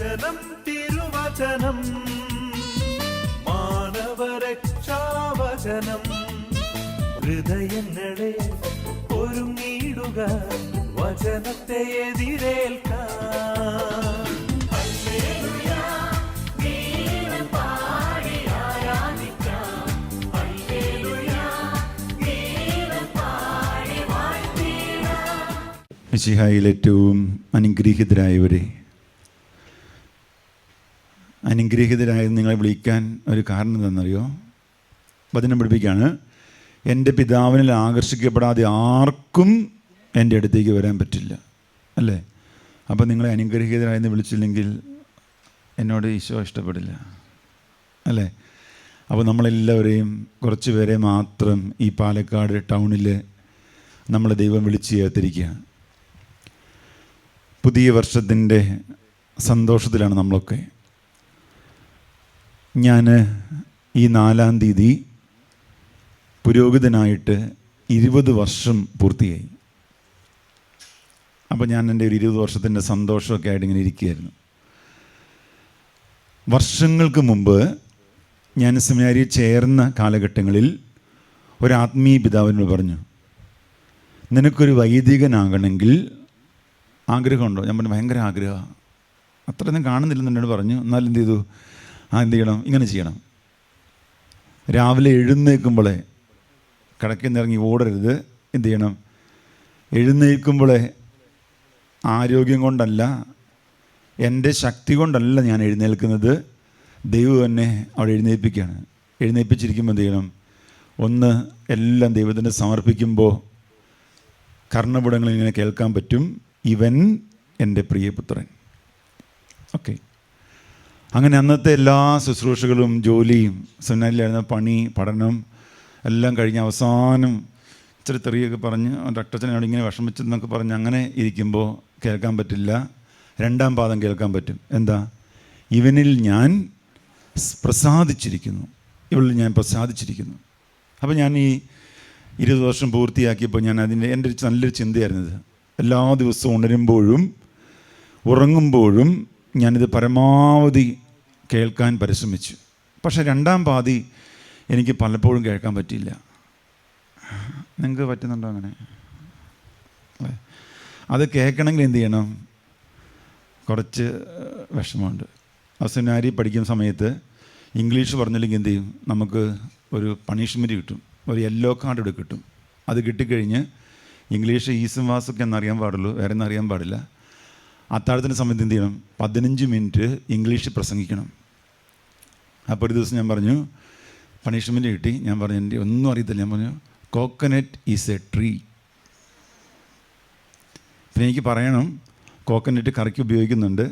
വചനം തിരുവചനം. മാനവരക്ഷാവചനം. ഹൃദയങ്ങളെ ഒരുങ്ങിയിടുക വചനത്തെ എതിരേൽക്കാൻ. മിശിഹായിൽ ഏറ്റവും അനുഗ്രഹീതരായവരെ അനുഗ്രഹീതരായ നിങ്ങളെ വിളിക്കാൻ ഒരു കാരണം എന്താണെന്നറിയോ? വചനം പഠിപ്പിക്കുകയാണ്. എന്റെ പിതാവിനിൽ ആകർഷിക്കപ്പെടാതെ ആർക്കും എന്റെ അടുത്തേക്ക് വരാൻ പറ്റില്ല. അല്ലേ? അപ്പോൾ നിങ്ങളെ അനുഗ്രഹീതരായെന്ന് വിളിച്ചില്ലെങ്കിൽ എന്നോട് ഈശോ ഇഷ്ടപ്പെടില്ല. അല്ലേ? അപ്പോൾ നമ്മളെല്ലാവരെയും കുറച്ച് പേരെ മാത്രം ഈ പാലക്കാട് ടൗണിൽ നമ്മളെ ദൈവം വിളിച്ച് ചേർത്തിരിക്കുക. പുതിയ വർഷത്തിന്റെ സന്തോഷത്തിലാണ് നമ്മളൊക്കെ. ഞാൻ ഈ നാലാം തീയതി പുരോഹിതനായിട്ട് ഇരുപത് വർഷം പൂർത്തിയായി. അപ്പോൾ ഞാൻ എന്റെ ഒരു ഇരുപത് വർഷത്തിന്റെ സന്തോഷമൊക്കെ ആയിട്ട് ഇങ്ങനെ ഇരിക്കുകയായിരുന്നു. വർഷങ്ങൾക്ക് മുമ്പ് ഞാൻ സെമിനാരിയിൽ ചേർന്ന കാലഘട്ടങ്ങളിൽ ഒരു ആത്മീയ പിതാവിനോട് പറഞ്ഞു നിനക്കൊരു വൈദികനാകണമെങ്കിൽ ആഗ്രഹമുണ്ടോ? ഞാൻ പറഞ്ഞു ഭയങ്കര ആഗ്രഹമാണ്. അത്രയൊന്നും കാണുന്നില്ലെന്ന് എന്നോട് പറഞ്ഞു. എന്നാൽ എന്ത് ചെയ്തു? ആ എന്ത് ചെയ്യണം? ഇങ്ങനെ ചെയ്യണം. രാവിലെ എഴുന്നേൽക്കുമ്പോളെ ഇറങ്ങി ഓടരുത്. എന്ത് ചെയ്യണം? എഴുന്നേൽക്കുമ്പോളെ ആരോഗ്യം കൊണ്ടല്ല എന്റെ ശക്തി കൊണ്ടല്ല ഞാൻ എഴുന്നേൽക്കുന്നത്. ദൈവം തന്നെ അവിടെ എഴുന്നേൽപ്പിക്കുകയാണ്. എഴുന്നേൽപ്പിച്ചിരിക്കുമ്പോൾ എന്ത് ചെയ്യണം? ഒന്ന് എല്ലാം ദൈവത്തിന് സമർപ്പിക്കുമ്പോൾ കർണപുടങ്ങളിൽ ഇങ്ങനെ കേൾക്കാൻ പറ്റും. ഇവൻ എന്റെ പ്രിയപുത്രൻ. ഓക്കെ. അങ്ങനെ അന്നത്തെ എല്ലാ ശുശ്രൂഷകളും ജോലിയും സെമിനാരിലായിരുന്ന പണി പഠനം എല്ലാം കഴിഞ്ഞ് അവസാനം ഇച്ചിരി തെറിയൊക്കെ പറഞ്ഞ് ഡോക്ടറച്ചനോട് ഇങ്ങനെ വിഷമിച്ചെന്നൊക്കെ പറഞ്ഞ് അങ്ങനെ ഇരിക്കുമ്പോൾ കേൾക്കാൻ പറ്റില്ല. രണ്ടാം പാദം കേൾക്കാൻ പറ്റും. എന്താ? ഇവനിൽ ഞാൻ പ്രസാദിച്ചിരിക്കുന്നു. ഇവളിൽ ഞാൻ പ്രസാദിച്ചിരിക്കുന്നു. അപ്പോൾ ഞാൻ ഈ ഇരുപത് വർഷം പൂർത്തിയാക്കിയപ്പോൾ ഞാൻ അതിന്റെ എന്റെ ഒരു നല്ലൊരു ചിന്തയായിരുന്നത് എല്ലാ ദിവസവും ഉണരുമ്പോഴും ഉറങ്ങുമ്പോഴും ഞാനിത് പരമാവധി കേൾക്കാൻ പരിശ്രമിച്ചു. പക്ഷേ രണ്ടാം പാതി എനിക്ക് പലപ്പോഴും കേൾക്കാൻ പറ്റിയില്ല. നിങ്ങൾക്ക് പറ്റുന്നുണ്ടോ അങ്ങനെ? അത് കേൾക്കണമെങ്കിൽ എന്ത് ചെയ്യണം? കുറച്ച് വിഷമമുണ്ട്. സെമിനാരി പഠിക്കുന്ന സമയത്ത് ഇംഗ്ലീഷ് പറഞ്ഞില്ലെങ്കിൽ എന്ത് ചെയ്യും? നമുക്ക് ഒരു പണിഷ്മെന്റ് കിട്ടും. ഒരു യെല്ലോ കാർഡ് ഇവിടെ കിട്ടും. അത് കിട്ടിക്കഴിഞ്ഞ് ഇംഗ്ലീഷ് ഈസും വാസൊക്കെ എന്നറിയാൻ പാടുള്ളൂ. വേറെ ഒന്നും അറിയാൻ പാടില്ല. അത്താഴത്തിന്റെ സമയത്ത് എന്ത് ചെയ്യണം? പതിനഞ്ച് മിനിറ്റ് ഇംഗ്ലീഷ് പ്രസംഗിക്കണം. അപ്പോൾ ഒരു ദിവസം ഞാൻ പറഞ്ഞു പണിഷ്മെന്റ് കിട്ടി. ഞാൻ പറഞ്ഞു എന്റെ ഒന്നും അറിയത്തില്ല. ഞാൻ പറഞ്ഞു കോക്കനറ്റ് ഈസ് എ ട്രീ. പിന്നെ എനിക്ക് പറയണം കോക്കനറ്റ് കറിക്ക് ഉപയോഗിക്കുന്നുണ്ട്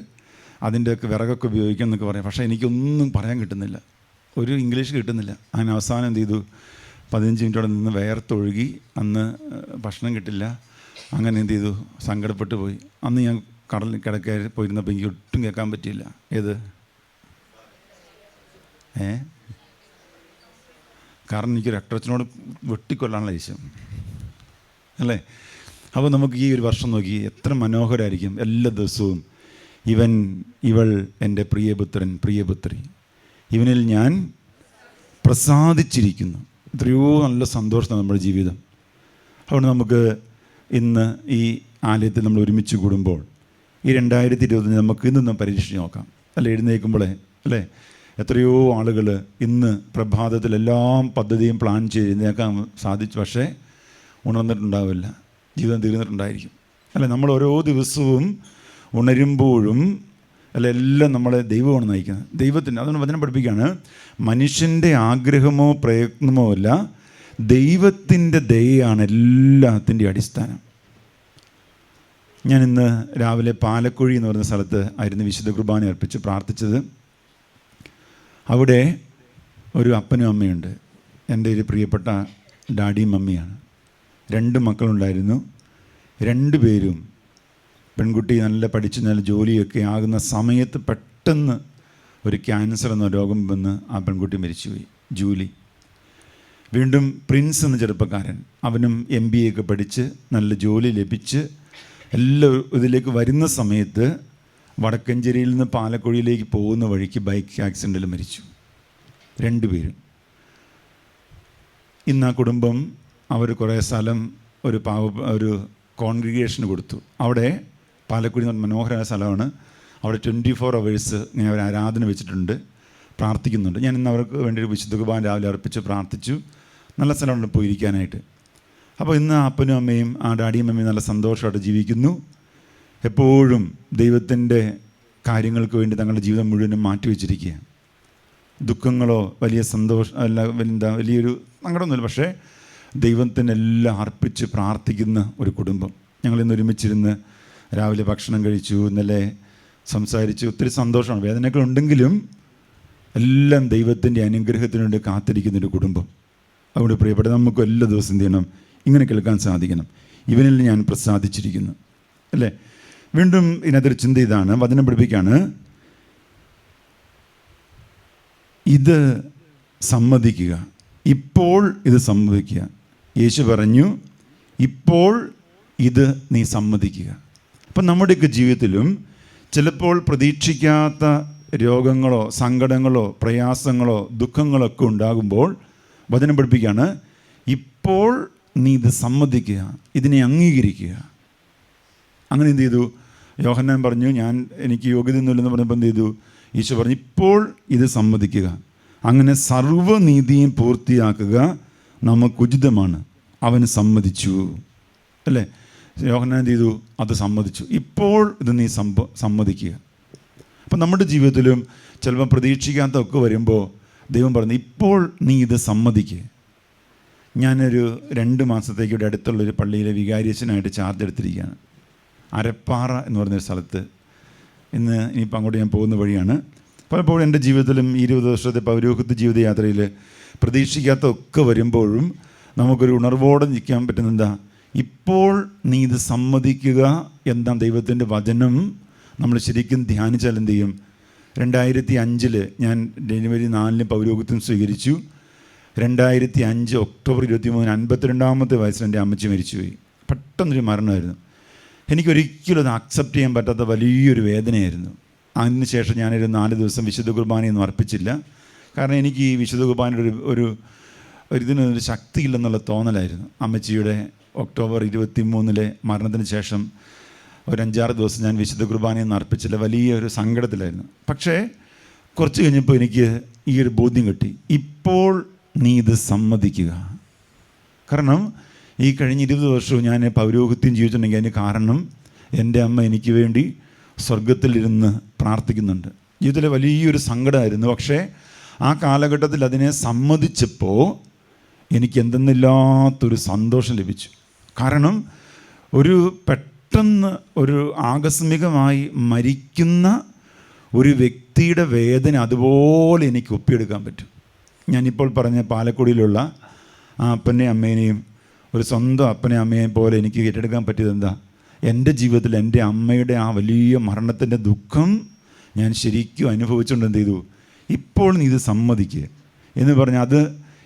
അതിന്റെയൊക്കെ വിറകൊക്കെ ഉപയോഗിക്കാം എന്നൊക്കെ പറയാം. പക്ഷേ എനിക്കൊന്നും പറയാൻ കിട്ടുന്നില്ല. ഒരു ഇംഗ്ലീഷ് കിട്ടുന്നില്ല. അങ്ങനെ അവസാനം എന്ത് ചെയ്തു? പതിനഞ്ച് മിനിറ്റോടെ നിന്ന് വേർത്തൊഴുകി അന്ന് ഭക്ഷണം കിട്ടില്ല. അങ്ങനെ എന്ത് ചെയ്തു? സങ്കടപ്പെട്ടു പോയി അന്ന് ഞാൻ കടലിൽ കിടക്കാൻ പോയിരുന്നപ്പോൾ എനിക്ക് ഒട്ടും കേൾക്കാൻ പറ്റിയില്ല. ഏത്? ഏ? കാരണം എനിക്ക് രക്തത്തിനോട് വെട്ടിക്കൊല്ലാനുള്ള ഇഷ്ടം അല്ലേ? അപ്പോൾ നമുക്ക് ഈ ഒരു വർഷം നോക്കി എത്ര മനോഹരമായിരിക്കും എല്ലാ ദിവസവും. ഇവൻ ഇവൾ എന്റെ പ്രിയപുത്രൻ പ്രിയപുത്രി. ഇവനിൽ ഞാൻ പ്രസാദിച്ചിരിക്കുന്നു. എത്രയോ നല്ല സന്തോഷമാണ് നമ്മുടെ ജീവിതം. അതുകൊണ്ട് നമുക്ക് ഇന്ന് ഈ ആലയത്തിൽ നമ്മൾ ഒരുമിച്ച് കൂടുമ്പോൾ ഈ രണ്ടായിരത്തി ഇരുപത്തഞ്ച് നമുക്ക് ഇന്ന് പരീക്ഷിച്ച് നോക്കാം. അല്ലെ? എഴുന്നേൽക്കുമ്പോഴേ അല്ലേ? എത്രയോ ആളുകൾ ഇന്ന് പ്രഭാതത്തിൽ എല്ലാം പദ്ധതിയും പ്ലാൻ ചെയ്തേക്കാൻ സാധിച്ചു. പക്ഷേ ഉണർന്നിട്ടുണ്ടാവില്ല. ജീവിതം തീർന്നിട്ടുണ്ടായിരിക്കും. അല്ല? നമ്മൾ ഓരോ ദിവസവും ഉണരുമ്പോഴും അല്ല എല്ലാം നമ്മളെ ദൈവമാണ് നയിക്കുന്നത്. ദൈവത്തിന്റെ അതുകൊണ്ട് വചനം പഠിപ്പിക്കുകയാണ്. മനുഷ്യന്റെ ആഗ്രഹമോ പ്രയത്നമോ അല്ല ദൈവത്തിന്റെ ദയാണ് എല്ലാത്തിന്റെ അടിസ്ഥാനം. ഞാൻ ഇന്ന് രാവിലെ പാലക്കുഴി എന്ന് പറയുന്ന സ്ഥലത്ത് ആയിരുന്നു വിശുദ്ധ കുർബാന അർപ്പിച്ച് പ്രാർത്ഥിച്ചത്. അവിടെ ഒരു അപ്പനും അമ്മയുണ്ട്. എന്റെ ഒരു പ്രിയപ്പെട്ട ഡാഡിയും മമ്മിയാണ്. രണ്ട് മക്കളുണ്ടായിരുന്നു. രണ്ടുപേരും പെൺകുട്ടി നല്ല പഠിച്ച് നല്ല ജോലിയൊക്കെ ആകുന്ന സമയത്ത് പെട്ടെന്ന് ഒരു ക്യാൻസർ എന്ന രോഗം വന്ന് ആ പെൺകുട്ടി മരിച്ചുപോയി. ജൂലി. വീണ്ടും പ്രിൻസ് എന്ന ചെറുപ്പക്കാരൻ. അവനും എം ബി എ ഒക്കെ പഠിച്ച് നല്ല ജോലി ലഭിച്ച് എല്ലാ ഇതിലേക്ക് വരുന്ന സമയത്ത് വടക്കഞ്ചേരിയിൽ നിന്ന് പാലക്കുഴിയിലേക്ക് പോകുന്ന വഴിക്ക് ബൈക്ക് ആക്സിഡന്റിൽ മരിച്ചു. രണ്ടുപേരും ഇന്ന് ആ കുടുംബം അവർ കുറേ സ്ഥലം ഒരു പാവ ഒരു കോൺഗ്രിഗേഷന് കൊടുത്തു. അവിടെ പാലക്കുഴി എന്ന് മനോഹരമായ സ്ഥലമാണ്. അവിടെ ട്വന്റി ഫോർ അവേഴ്സ് ഇങ്ങനെ അവർ ആരാധന വെച്ചിട്ടുണ്ട് പ്രാർത്ഥിക്കുന്നുണ്ട്. ഞാൻ ഇന്ന് അവർക്ക് വേണ്ടി ഒരു വിശുദ്ധ കുർബാന രാവിലെ അർപ്പിച്ച് പ്രാർത്ഥിച്ചു. നല്ല സ്ഥലമുണ്ട് പോയിരിക്കാനായിട്ട്. അപ്പോൾ ഇന്ന് അപ്പനും അമ്മയും ആ ഡാഡിയും അമ്മയും നല്ല സന്തോഷമായിട്ട് ജീവിക്കുന്നു. എപ്പോഴും ദൈവത്തിന്റെ കാര്യങ്ങൾക്ക് വേണ്ടി തങ്ങളുടെ ജീവിതം മുഴുവനും മാറ്റിവെച്ചിരിക്കുക. ദുഃഖങ്ങളോ വലിയ സന്തോഷം അല്ല എന്താ വലിയൊരു സങ്കടമൊന്നുമില്ല. പക്ഷേ ദൈവത്തിനെല്ലാം അർപ്പിച്ച് പ്രാർത്ഥിക്കുന്ന ഒരു കുടുംബം. ഞങ്ങൾ ഇന്ന് ഒരുമിച്ചിരുന്ന് രാവിലെ ഭക്ഷണം കഴിച്ചു ഇന്നലെ സംസാരിച്ചു. ഒത്തിരി സന്തോഷമാണ്. വേദനകൾ ഉണ്ടെങ്കിലും എല്ലാം ദൈവത്തിന്റെ അനുഗ്രഹത്തിന് വേണ്ടി കാത്തിരിക്കുന്ന ഒരു കുടുംബം. അതുകൊണ്ട് പ്രിയപ്പെട്ട നമുക്ക് എല്ലാ ദിവസം ചെയ്യണം? ഇങ്ങനെ കേൾക്കാൻ സാധിക്കണം. ഇവനിൽ ഞാൻ പ്രസാദിച്ചിരിക്കുന്നു. അല്ലേ? വീണ്ടും ഇതിനകത്തൊരു ചിന്ത ഇതാണ് വചനം പഠിപ്പിക്കുകയാണ്. ഇത് സമ്മതിക്കുക. ഇപ്പോൾ ഇത് സമ്മതിക്കുക. യേശു പറഞ്ഞു ഇപ്പോൾ ഇത് നീ സമ്മതിക്കുക. അപ്പം നമ്മുടെയൊക്കെ ജീവിതത്തിലും ചിലപ്പോൾ പ്രതീക്ഷിക്കാത്ത രോഗങ്ങളോ സങ്കടങ്ങളോ പ്രയാസങ്ങളോ ദുഃഖങ്ങളോ ഒക്കെ ഉണ്ടാകുമ്പോൾ വചനം പഠിപ്പിക്കുകയാണ് ഇപ്പോൾ നീ ഇത് സമ്മതിക്കുക ഇതിനെ അംഗീകരിക്കുക. അങ്ങനെ എന്ത് ചെയ്തു? യോഹന്നാൻ പറഞ്ഞു ഞാൻ എനിക്ക് യോഗ്യതയൊന്നുമില്ലെന്ന് പറഞ്ഞപ്പോൾ എന്ത് ചെയ്തു? ഈശോ പറഞ്ഞു ഇപ്പോൾ ഇത് സമ്മതിക്കുക. അങ്ങനെ സർവനീതിയും പൂർത്തിയാക്കുക നമുക്ക് ഉചിതമാണ്. അവൻ സമ്മതിച്ചു. അല്ലേ? യോഹന്നാൻ എന്ത് ചെയ്തു? അത് സമ്മതിച്ചു. ഇപ്പോൾ ഇത് നീ സംഭ സമ്മതിക്കുക. അപ്പം നമ്മുടെ ജീവിതത്തിലും ചിലപ്പോൾ പ്രതീക്ഷിക്കാത്തൊക്കെ വരുമ്പോൾ ദൈവം പറഞ്ഞു ഇപ്പോൾ നീ ഇത് സമ്മതിക്കുക ഞാനൊരു രണ്ട് മാസത്തേക്ക് ഇവിടെ അടുത്തുള്ളൊരു പള്ളിയിലെ വികാരിയച്ഛനായിട്ട് ചാർജ് എടുത്തിരിക്കുകയാണ്. അരപ്പാറ എന്ന് പറഞ്ഞൊരു സ്ഥലത്ത് ഇന്ന് ഇനിയിപ്പോൾ അങ്ങോട്ട് ഞാൻ പോകുന്ന വഴിയാണ്. പലപ്പോഴും എന്റെ ജീവിതത്തിലും ഇരുപത് വർഷത്തെ പൗരോഹിത്യ ജീവിതയാത്രയിൽ പ്രതീക്ഷിക്കാത്ത ഒക്കെ വരുമ്പോഴും നമുക്കൊരു ഉണർവോടെ നിൽക്കാൻ പറ്റുന്ന എന്താ ഇപ്പോൾ നീ ഇത് സമ്മതിക്കുക എന്താ ദൈവത്തിന്റെ വചനം നമ്മൾ ശരിക്കും ധ്യാനിച്ചാൽ എന്ത് ചെയ്യും? രണ്ടായിരത്തി അഞ്ചിൽ ഞാൻ ജനുവരി നാലിന് പൗരോഹിത്യം സ്വീകരിച്ചു. രണ്ടായിരത്തി അഞ്ച് ഒക്ടോബർ ഇരുപത്തി മൂന്നിന് അൻപത്തിരണ്ടാമത്തെ വയസ്സിൽ എന്റെ അമ്മച്ചി മരിച്ചുപോയി. പെട്ടെന്നൊരു മരണമായിരുന്നു. എനിക്കൊരിക്കലും അത് അക്സെപ്റ്റ് ചെയ്യാൻ പറ്റാത്ത വലിയൊരു വേദനയായിരുന്നു. അതിന് ശേഷം ഞാനൊരു നാല് ദിവസം വിശുദ്ധ കുർബാനയൊന്നും അർപ്പിച്ചില്ല. കാരണം എനിക്ക് ഈ വിശുദ്ധ കുർബാനയുടെ ഒരു ഒരു ഒരു ഇതിനൊരു ശക്തിയില്ലെന്നുള്ള തോന്നലായിരുന്നു. അമ്മച്ചിയുടെ ഒക്ടോബർ ഇരുപത്തി മൂന്നിലെ മരണത്തിന് ശേഷം ഒരു അഞ്ചാറ് ദിവസം ഞാൻ വിശുദ്ധ കുർബാനയൊന്നും അർപ്പിച്ചില്ല. വലിയൊരു സങ്കടത്തിലായിരുന്നു. പക്ഷേ കുറച്ച് കഴിഞ്ഞപ്പോൾ എനിക്ക് ഈ ഒരു ബോധ്യം കിട്ടി. ഇപ്പോൾ നീ ഇത് സമ്മതിക്കുക. കാരണം ഈ കഴിഞ്ഞ ഇരുപത് വർഷവും ഞാൻ പൗരോഹിത്യം ജീവിച്ചിട്ടുണ്ടെങ്കിൽ അതിന് കാരണം എന്റെ അമ്മ എനിക്ക് വേണ്ടി സ്വർഗത്തിലിരുന്ന് പ്രാർത്ഥിക്കുന്നുണ്ട്. ജീവിതത്തിലെ വലിയൊരു സങ്കടമായിരുന്നു. പക്ഷേ ആ കാലഘട്ടത്തിൽ അതിനെ സമ്മതിച്ചപ്പോൾ എനിക്ക് എന്തെന്നില്ലാത്തൊരു സന്തോഷം ലഭിച്ചു. കാരണം ഒരു പെട്ടെന്ന് ഒരു ആകസ്മികമായി മരിക്കുന്ന ഒരു വ്യക്തിയുടെ വേദന അതുപോലെ എനിക്ക് ഒപ്പിയെടുക്കാൻ പറ്റും. ഞാനിപ്പോൾ പറഞ്ഞ പാലക്കുടിയിലുള്ള ആ അപ്പനെയും അമ്മേനെയും ഒരു സ്വന്തം അപ്പനെ അമ്മയെ പോലെ എനിക്ക് ഏറ്റെടുക്കാൻ പറ്റിയത് എന്താ? എന്റെ ജീവിതത്തിൽ എന്റെ അമ്മയുടെ ആ വലിയ മരണത്തിന്റെ ദുഃഖം ഞാൻ ശരിക്കും അനുഭവിച്ചുകൊണ്ട് എന്ത് ചെയ്തു? ഇപ്പോൾ നീ ഇത് സമ്മതിക്കുക എന്ന് പറഞ്ഞ് അത്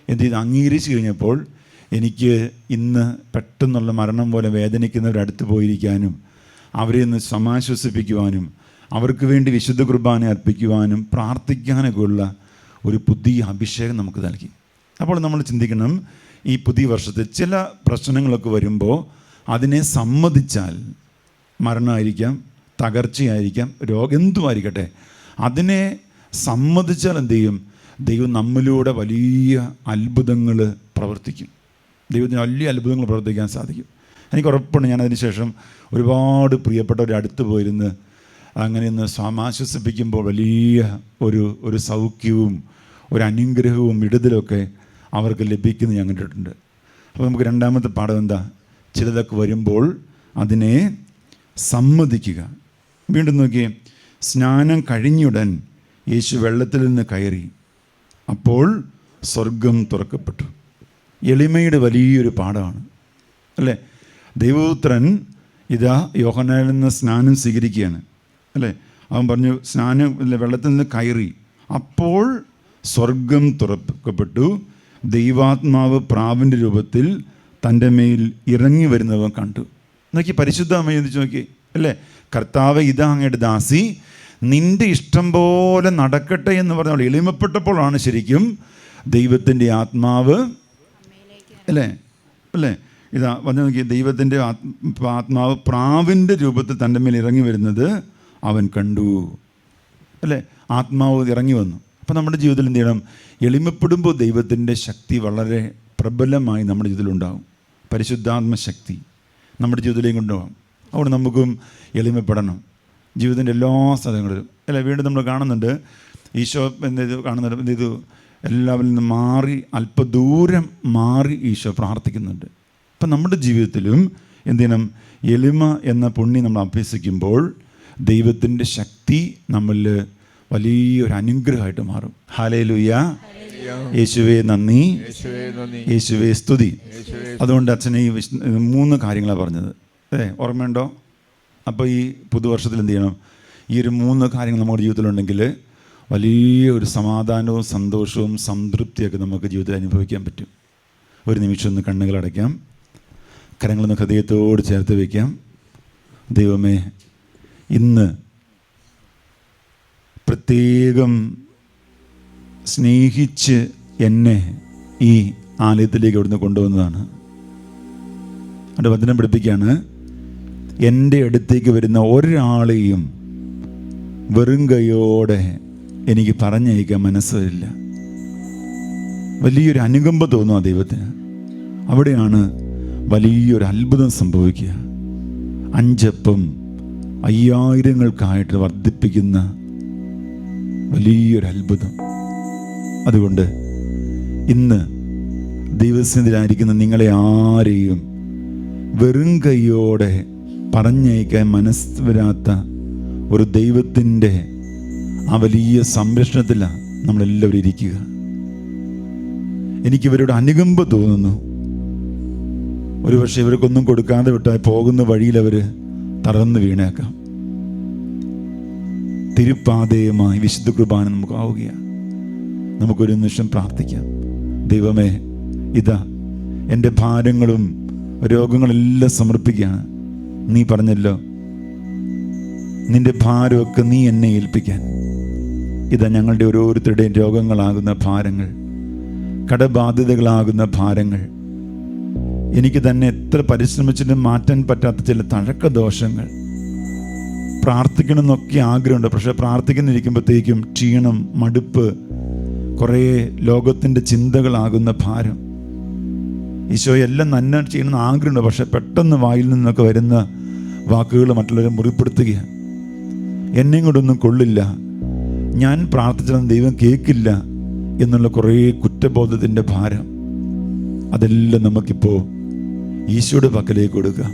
എന്ത് ചെയ്തു? അംഗീകരിച്ചു കഴിഞ്ഞപ്പോൾ എനിക്ക് ഇന്ന് പെട്ടെന്നുള്ള മരണം പോലെ വേദനിക്കുന്നവരടുത്ത് പോയിരിക്കാനും അവരെ ഒന്ന് സമാശ്വസിപ്പിക്കുവാനും അവർക്ക് വേണ്ടി വിശുദ്ധ കുർബാന അർപ്പിക്കുവാനും പ്രാർത്ഥിക്കാനൊക്കെയുള്ള ഒരു പുതിയ അഭിഷേകം നമുക്ക് നൽകി. അപ്പോൾ നമ്മൾ ചിന്തിക്കണം ഈ പുതിയ വർഷത്തിൽ ചില പ്രശ്നങ്ങളൊക്കെ വരുമ്പോൾ അതിനെ സമ്മതിച്ചാൽ മരണമായിരിക്കാം തകർച്ചയായിരിക്കാം രോഗം എന്തുമായിരിക്കട്ടെ? അതിനെ സമ്മതിച്ചാൽ എന്ത് ചെയ്യും? ദൈവം നമ്മിലൂടെ വലിയ അത്ഭുതങ്ങൾ പ്രവർത്തിക്കും. ദൈവത്തിന് വലിയ അത്ഭുതങ്ങൾ പ്രവർത്തിക്കാൻ സാധിക്കും. എനിക്ക് ഉറപ്പാണ് ഞാൻ അതിനുശേഷം ഒരുപാട് പ്രിയപ്പെട്ടവർ അടുത്ത് പോയിരുന്ന് അങ്ങനെ ഒന്ന് സ്വാമാശ്വസിപ്പിക്കുമ്പോൾ വലിയ ഒരു ഒരു സൗഖ്യവും ഒരു അനുഗ്രഹവും വിടുതലൊക്കെ അവർക്ക് ലഭിക്കുന്നത് ഞാൻ കണ്ടിട്ടുണ്ട്. അപ്പോൾ നമുക്ക് രണ്ടാമത്തെ പാഠം എന്താ? ചിലതൊക്കെ വരുമ്പോൾ അതിനെ സമ്മതിക്കുക. വീണ്ടും നോക്കിയേ സ്നാനം കഴിഞ്ഞുടൻ യേശു വെള്ളത്തിൽ നിന്ന് കയറി. അപ്പോൾ സ്വർഗം തുറക്കപ്പെട്ടു. എളിമയുടെ വലിയൊരു പാഠമാണ്. അല്ലേ? ദൈവപുത്രൻ ഇതാ യോഹനാനിൽ നിന്ന് സ്നാനം സ്വീകരിക്കുകയാണ്. അല്ലേ? അവൻ പറഞ്ഞു സ്നാനം വെള്ളത്തിൽ നിന്ന് കയറി. അപ്പോൾ സ്വർഗം തുറക്കപ്പെട്ടു. ദൈവാത്മാവ് പ്രാവിന്റെ രൂപത്തിൽ തന്റെ മേൽ ഇറങ്ങി വരുന്നവൻ കണ്ടു. നോക്കി പരിശുദ്ധ അമ്മ ചോദിച്ചു നോക്കി അല്ലേ? കർത്താവ് ഇതാ അങ്ങയുടെ ദാസി. നിന്റെ ഇഷ്ടം പോലെ നടക്കട്ടെ എന്ന് പറഞ്ഞ എളിമപ്പെട്ടപ്പോഴാണ് ശരിക്കും ദൈവത്തിന്റെ ആത്മാവ് അല്ലേ? അല്ലേ? ഇതാ പറഞ്ഞു നോക്കി ദൈവത്തിന്റെ ആത്മാവ് പ്രാവിന്റെ രൂപത്തിൽ തന്റെ മേൽ ഇറങ്ങി വരുന്നത് അവൻ കണ്ടു. അല്ലേ? ആത്മാവ് ഇറങ്ങി വന്നു. അപ്പം നമ്മുടെ ജീവിതത്തിൽ എന്ത് ചെയ്യണം? എളിമപ്പെടുമ്പോൾ ദൈവത്തിന്റെ ശക്തി വളരെ പ്രബലമായി നമ്മുടെ ജീവിതത്തിലുണ്ടാകും പരിശുദ്ധാത്മ ശക്തി നമ്മുടെ ജീവിതത്തിലേക്ക് കൊണ്ടുപോകാം. അവിടെ നമുക്കും എളിമപ്പെടണം. ജീവിതത്തിന്റെ എല്ലാ സ്ഥലങ്ങളിലും. അല്ല വീണ്ടും നമ്മൾ കാണുന്നുണ്ട് ഈശോ എന്ത് കാണുന്നുണ്ട് എന്ത് എല്ലാവരിൽ നിന്ന് മാറി അല്പദൂരം മാറി ഈശോ പ്രാർത്ഥിക്കുന്നുണ്ട്. അപ്പം നമ്മുടെ ജീവിതത്തിലും എന്തിനും എളിമ എന്ന പുണ്യം നമ്മൾ അഭ്യസിക്കുമ്പോൾ ദൈവത്തിന്റെ ശക്തി നമ്മളിൽ വലിയൊരു അനുഗ്രഹമായിട്ട് മാറും. ഹാലേലുയ്യ യേശുവേ നന്ദി. യേശുവേ സ്തുതി. അതുകൊണ്ട് അച്ഛനെ ഈ മൂന്ന് കാര്യങ്ങളാണ് പറഞ്ഞത്. അതെ ഓർമ്മയുണ്ടോ? അപ്പോൾ ഈ പുതുവർഷത്തിൽ എന്ത് ചെയ്യണം? ഈ ഒരു മൂന്ന് കാര്യങ്ങൾ നമ്മുടെ ജീവിതത്തിലുണ്ടെങ്കിൽ വലിയ ഒരു സമാധാനവും സന്തോഷവും സംതൃപ്തിയൊക്കെ നമുക്ക് ജീവിതത്തിൽ അനുഭവിക്കാൻ പറ്റും. ഒരു നിമിഷം ഒന്ന് കണ്ണുകൾ അടയ്ക്കാം. കരങ്ങളൊന്ന് ഹൃദയത്തോട് ചേർത്ത് വയ്ക്കാം. ദൈവമേ ഇന്ന് പ്രത്യേകം സ്നേഹിച്ച് എന്നെ ഈ ആലയത്തിലേക്ക് അവിടുന്ന് കൊണ്ടുവന്നതാണ്. അവിടെ വചനം പഠിപ്പിക്കുകയാണ് എന്റെ അടുത്തേക്ക് വരുന്ന ഒരാളെയും വെറും കൈയോടെ എനിക്ക് പറഞ്ഞയക്കാൻ മനസ്സില്ല വലിയൊരു അനുകമ്പ തോന്നും ആ ദൈവത്തിന്. അവിടെയാണ് വലിയൊരു അത്ഭുതം സംഭവിക്കുക. അഞ്ചപ്പം അയ്യായിരങ്ങൾക്കായിട്ട് വർദ്ധിപ്പിക്കുന്ന വലിയൊരു അത്ഭുതം. അതുകൊണ്ട് ഇന്ന് ദൈവസ്ഥിതിയിലായിരിക്കുന്ന നിങ്ങളെ ആരെയും വെറും കൈയോടെ പറഞ്ഞയക്കാൻ മനസ്സ് വരാത്ത ഒരു ദൈവത്തിന്റെ ആ വലിയ സംരക്ഷണത്തിലാണ് നമ്മളെല്ലാവരും ഇരിക്കുക. എനിക്കിവരോട് അനുകമ്പ തോന്നുന്നു. ഒരുപക്ഷെ ഇവർക്കൊന്നും കൊടുക്കാതെ വിട്ടാൽ പോകുന്ന വഴിയിൽ അവർ തറന്ന് വീണേക്കാം. തിരുപ്പാതയുമായി വിശുദ്ധ കുർബാന നമുക്ക് ആവുകയാണ് നമുക്കൊരു നിമിഷം പ്രാർത്ഥിക്കാം. ദൈവമേ ഇതാ എന്റെ ഭാരങ്ങളും രോഗങ്ങളെല്ലാം സമർപ്പിക്കുകയാണ്. നീ പറഞ്ഞല്ലോ നിന്റെ ഭാരമൊക്കെ നീ എന്നെ ഏൽപ്പിക്കാൻ. ഇതാ ഞങ്ങളുടെ ഓരോരുത്തരുടെയും രോഗങ്ങളാകുന്ന ഭാരങ്ങൾ കടബാധ്യതകളാകുന്ന ഭാരങ്ങൾ. എനിക്ക് തന്നെ എത്ര പരിശ്രമിച്ചിട്ടും മാറ്റാൻ പറ്റാത്ത ചില തഴക്ക ദോഷങ്ങൾ പ്രാർത്ഥിക്കണമെന്നൊക്കെ ആഗ്രഹമുണ്ട്. പക്ഷെ പ്രാർത്ഥിക്കുന്നിരിക്കുമ്പോഴത്തേക്കും ക്ഷീണം മടുപ്പ് കുറേ ലോകത്തിന്റെ ചിന്തകളാകുന്ന ഭാരം. ഈശോ എല്ലാം നന്മ ചെയ്യണമെന്ന് ആഗ്രഹമുണ്ട്. പക്ഷെ പെട്ടെന്ന് വായിൽ നിന്നൊക്കെ വരുന്ന വാക്കുകൾ മറ്റുള്ളവരെ മുറിപ്പെടുത്തുകയാണ്. എന്നെയും കൊണ്ടൊന്നും കൊള്ളില്ല. ഞാൻ പ്രാർത്ഥിച്ചാലും ദൈവം കേൾക്കില്ല എന്നുള്ള കുറേ കുറ്റബോധത്തിന്റെ ഭാരം. അതെല്ലാം നമുക്കിപ്പോൾ ഈശോയുടെ പക്കലേക്ക് കൊടുക്കാം.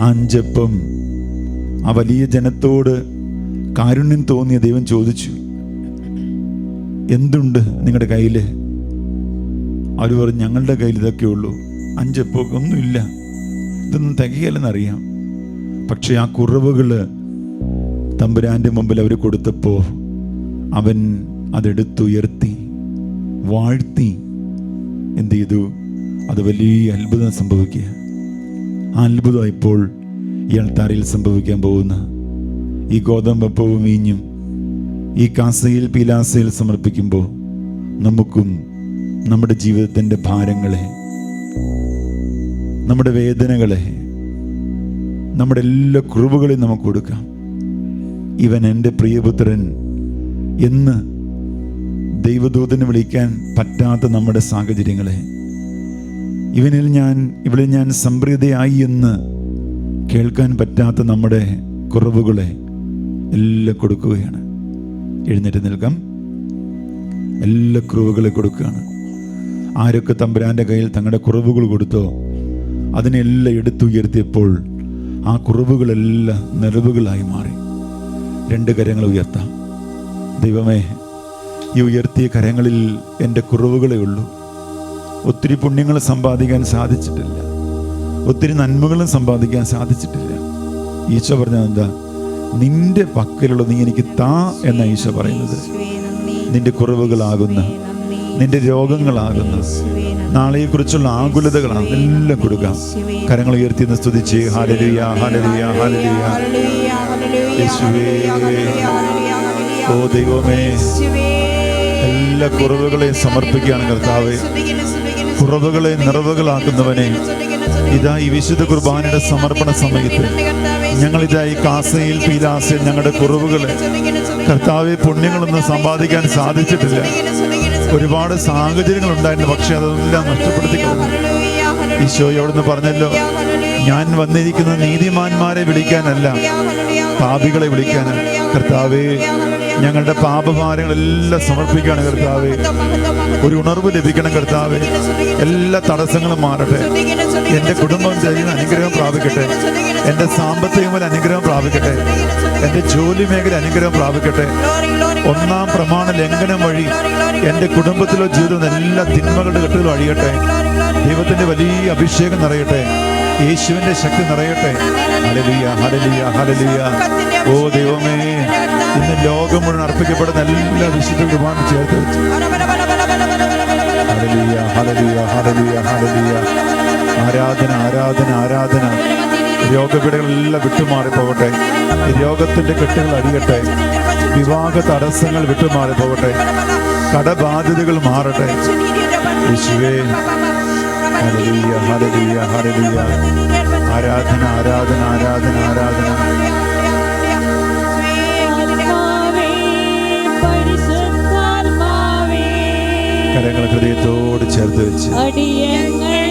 അഞ്ചപ്പം ആ വലിയ ജനത്തോട് കാരുണ്യം തോന്നിയ ദൈവം ചോദിച്ചു എന്തുണ്ട് നിങ്ങളുടെ കയ്യിൽ അവർ പറഞ്ഞു ഞങ്ങളുടെ കയ്യിൽ ഇതൊക്കെ ഉള്ളൂ. അഞ്ചപ്പൊക്കെ ഒന്നുമില്ല ഇതൊന്നും തികയല്ലെന്നറിയാം. പക്ഷെ ആ കുറവുകൾ തമ്പുരാന്റെ മുമ്പിൽ അവർ കൊടുത്തപ്പോൾ അവൻ അതെടുത്തുയർത്തി വാഴ്ത്തി എന്ത് ചെയ്തു? അത് വലിയ അത്ഭുതം സംഭവിക്കുക. ആ അത്ഭുതം ഇപ്പോൾ ഈ അൾത്താരയിൽ സംഭവിക്കാൻ പോകുന്ന ഈ ഗോതമ്പപ്പവും ഈഞ്ഞും ഈ കാസയിൽ പീലാസയിൽ സമർപ്പിക്കുമ്പോൾ നമുക്കും നമ്മുടെ ജീവിതത്തിന്റെ ഭാരങ്ങളെ നമ്മുടെ വേദനകളെ നമ്മുടെ എല്ലാ കുറവുകളെയും നമുക്ക് കൊടുക്കാം. ഇവൻ എന്റെ പ്രിയപുത്രൻ എന്ന് ദൈവദൂതന് വിളിക്കാൻ പറ്റാത്ത നമ്മുടെ സാഹചര്യങ്ങളെ ഇവനിൽ ഞാൻ ഇവിടെ ഞാൻ സംപ്രീതയായി എന്ന് കേൾക്കാൻ പറ്റാത്ത നമ്മുടെ കുറവുകളെ എല്ലാം കൊടുക്കുകയാണ്. എഴുന്നേറ്റ് നിൽക്കാം. എല്ലാ കുറവുകളെ കൊടുക്കുകയാണ്. ആരൊക്കെ തമ്പുരാന്റെ കയ്യിൽ തങ്ങളുടെ കുറവുകൾ കൊടുത്തോ അതിനെല്ലാം എടുത്തുയർത്തിയപ്പോൾ ആ കുറവുകളെല്ലാം നിറവുകളായി മാറി. രണ്ട് കരങ്ങൾ ഉയർത്താം. ദൈവമേ ഈ ഉയർത്തിയ കരങ്ങളിൽ എന്റെ കുറവുകളേ ഉള്ളൂ. ഒത്തിരി പുണ്യങ്ങൾ സമ്പാദിക്കാൻ സാധിച്ചിട്ടില്ല. ഒത്തിരി നന്മകളും സമ്പാദിക്കാൻ സാധിച്ചിട്ടില്ല. ഈശോ പറഞ്ഞത് എന്താ? നിന്റെ പക്കലുള്ള നീ എനിക്ക് താ എന്ന ഈശോ പറയുന്നത്. നിന്റെ കുറവുകളാകുന്ന നിന്റെ രോഗങ്ങളാകുന്ന നാളെയെക്കുറിച്ചുള്ള ആകുലതകളാണ് എല്ലാം കൊടുക്കാം കരങ്ങൾ ഉയർത്തി എന്ന് സ്തുതിച്ച് ഹാലലിയ ഹാലലിയ ഹാലലിയ ഓ ദൈവമേ എല്ലാ കുറവുകളെയും സമർപ്പിക്കുകയാണ് കർത്താവെ. കുറവുകളെ നിറവുകളാക്കുന്നവനെ ഇതാ ഈ വിശുദ്ധ കുർബാനയുടെ സമർപ്പണ സമയത്ത് ഞങ്ങൾ ഇതായി കാസയിൽ പീലാസയിൽ ഞങ്ങളുടെ കുറവുകളെ കർത്താവെ പുണ്യങ്ങളൊന്നും സമ്പാദിക്കാൻ സാധിച്ചിട്ടില്ല. ഒരുപാട് സാഹചര്യങ്ങൾ ഉണ്ടായിരുന്നു പക്ഷെ അതെല്ലാം നഷ്ടപ്പെടുത്തി കളഞ്ഞു. ഈശോയെ അവിടുന്ന് പറഞ്ഞല്ലോ? ഞാൻ വന്നിരിക്കുന്ന നീതിമാന്മാരെ വിളിക്കാനല്ല പാപികളെ വിളിക്കാനാണ് കർത്താവേ ഞങ്ങളുടെ പാപഭാരങ്ങളെല്ലാം സമർപ്പിക്കുകയാണ് കർത്താവേ. ഒരു ഉണർവ് ലഭിക്കണം കർത്താവേ. എല്ലാ തടസ്സങ്ങളും മാറട്ടെ. എന്റെ കുടുംബം ചെയ്യുന്ന അനുഗ്രഹം പ്രാപിക്കട്ടെ. എന്റെ സാമ്പത്തിക മേഖല അനുഗ്രഹം പ്രാപിക്കട്ടെ. എന്റെ ജോലി മേഖല അനുഗ്രഹം പ്രാപിക്കട്ടെ. ഒന്നാം പ്രമാണ ലംഘനം വഴി എന്റെ കുടുംബത്തിലോ ജീവിതം എല്ലാ തിന്മകളുടെ കെട്ടുകളും അഴിയട്ടെ. ദൈവത്തിന്റെ വലിയ അഭിഷേകം നിറയട്ടെ. യേശുവിന്റെ ശക്തി നിറയട്ടെ. ഹലലിയ ഹലലിയ ഹലലിയ ഓ ദൈവമേ ഇന്ന് ലോകം മുഴുവൻ അർപ്പിക്കപ്പെടുന്ന എല്ലാ വിശുദ്ധ ചേർത്ത് ആരാധന ആരാധന ആരാധന. രോഗപീഠകളെല്ലാം വിട്ടുമാറി പോകട്ടെ രോഗത്തിന്റെ കെട്ടുകൾ അടിയട്ടെ. വിവാഹ തടസ്സങ്ങൾ വിട്ടുമാറി പോകട്ടെ കടബാധ്യതകൾ മാറട്ടെ. യേശുവേ ഹല്ലേലൂയ ഹല്ലേലൂയ. ആരാധന ആരാധന ആരാധന ആരാധന. കരങ്ങൾ ഹൃദയത്തോട് ചേർത്ത് വെച്ച് അടിയങ്ങൾ